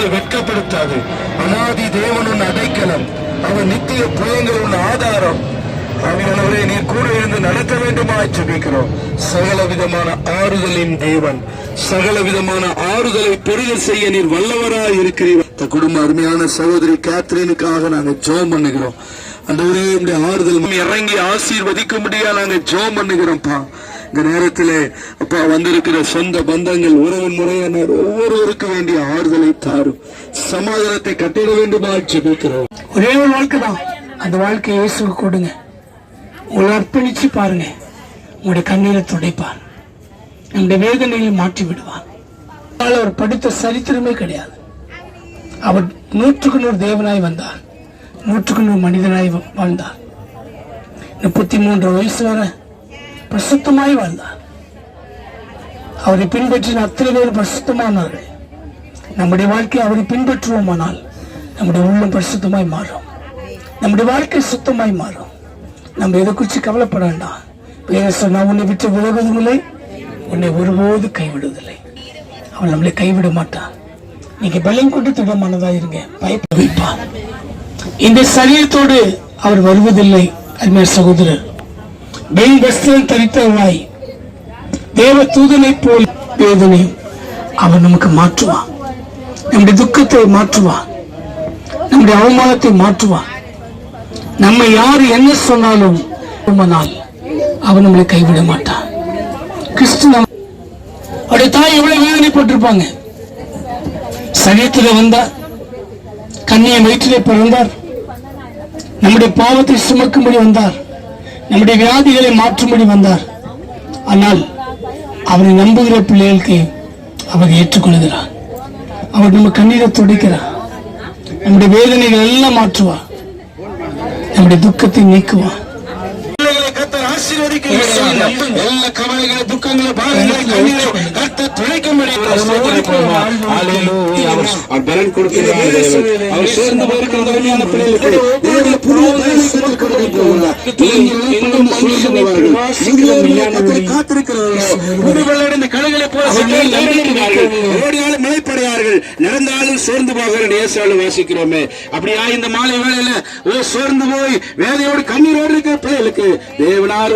நாள் வெட்கப்படுத்தாது. அனாதி தேவனுன் அடைக்கலம். அவர் நித்திய புயங்களுன் ஆதாரம். ஆவியானவரே நீர் கூட இருந்து நடத்த வேண்டுமா ஜெபிக்கிறோம். சகல விதமான ஆறுதலின் தேவன். சகல விதமான ஆறுதலை பெருக செய்ய நீர் வல்லவராய் இருக்கிறீர்கள் இந்த குடும்ப அருமையான சகோதரி கேத்ரினுக்காக நாங்க ஜோம் பண்ணுகிறோம். அந்த உடைய ஆறுதல் இறங்கி ஆசீர்வதிக்க ஆசீர்வதிக்கும்படியா நாங்க ஜோம் பண்ணுகிறோம்ப்பா. இந்த நேரத்தில் அப்பா வந்திருக்கிற சொந்த பந்தங்கள் உறவு முறையினர் ஒவ்வொருவருக்கு வேண்டிய ஆறுதலை தாரும். சமாதானத்தை கட்டிட வேண்டுமா ஜெபிக்கிறோம். ஒரே ஒரு வாழ்க்கை தான். அந்த வாழ்க்கையை இயேசுக்கு கொடுங்க. உங்களை அர்ப்பணிச்சு பாருங்க. உங்களுடைய கண்ணீரை துடைப்பார். நம்முடைய வேதனையை மாற்றி விடுவார் ஆனால் அவர் படித்த சரித்திரமே கிடையாது. அவர் நூற்றுக்கு நூறு தேவனாய் வந்தார். நூற்றுக்கு நூறு மனிதனாய் வாழ்ந்தார். முப்பத்தி மூன்று வயசு வரை பிரசுத்தமாய் வாழ்ந்தார். அவரை பின்பற்றின அத்தனை பேர் பிரசுத்தமானார்கள் நம்முடைய வாழ்க்கை அவரை பின்பற்றுவோமானால் நம்முடைய உள்ளம் பரிசுத்தமாய் மாறும். நம்முடைய வாழ்க்கை சுத்தமாய் மாறும். நம்ம எதை குறித்து கவலைப்பட வேண்டாம். வேற நான் உன்னை விட்டு விலகுவதும் இல்லை உன்னை ஒருபோது கைவிடுவதில்லை. அவன் நம்மளை கைவிட மாட்டான். நீங்க பலம் கொண்டு திடமானதா இருங்க. பயப்பட வைப்பான். இந்த சரீரத்தோடு அவர் வருவதில்லை அருமையார் சகோதரர். வெண் வஸ்திரம் தரித்தவனாய் தேவ தூதனை போல் வேதனை அவன் நமக்கு மாற்றுவான் நம்முடைய துக்கத்தை மாற்றுவான் நம்முடைய அவமானத்தை மாற்றுவான் நம்ம யார் என்ன சொன்னாலும் நாள் அவன் நம்மளை கைவிட மாட்டான் கிறிஸ்து அவருடைய தாய் எவ்வளவு வேதனைப்பட்டிருப்பாங்க. சரீரத்தில் வந்தார். கண்ணியை வயிற்றிலே பிறந்தார். நம்முடைய பாவத்தை சுமக்கும்படி வந்தார். நம்முடைய வியாதிகளை மாற்றும்படி வந்தார். ஆனால் அவரை நம்புகிற பிள்ளைகளுக்கு அவர் ஏற்றுக்கொள்கிறார். அவர் நம்ம கண்ணீரை துடைக்கிறார். நம்முடைய வேதனைகள் எல்லாம் மாற்றுவார். நம்முடைய துக்கத்தை நீக்குவார். பிள்ளைகளை கர்த்தர் ஆசீர்வதிக்கும்படியாக எல்லா கவலைகளை துக்கங்களை பாரங்களை கண்ணீரை கர்த்தர் துடைக்கும்படி அவர் பலன் கொடுக்கிறார் தேவன். அவர் சேர்ந்து போயிருக்கிற உண்மையான பிள்ளைகளுக்கு தேவனுடைய புதிய காத்திருக்கிறவர்கள். புது வெள்ளடைந்த கழுகுகளை போல. ஓடினாலும் நிலைப்படையார்கள் நடந்தாலும் சோர்ந்து போகிற இயேசுவால வாசிக்கிறோமே அப்படியா இந்த மாலை வேளையில ஓ சோர்ந்து போய் வேதையோடு கண்ணீரோடு இருக்கிற பிள்ளைகளுக்கு தேவனார்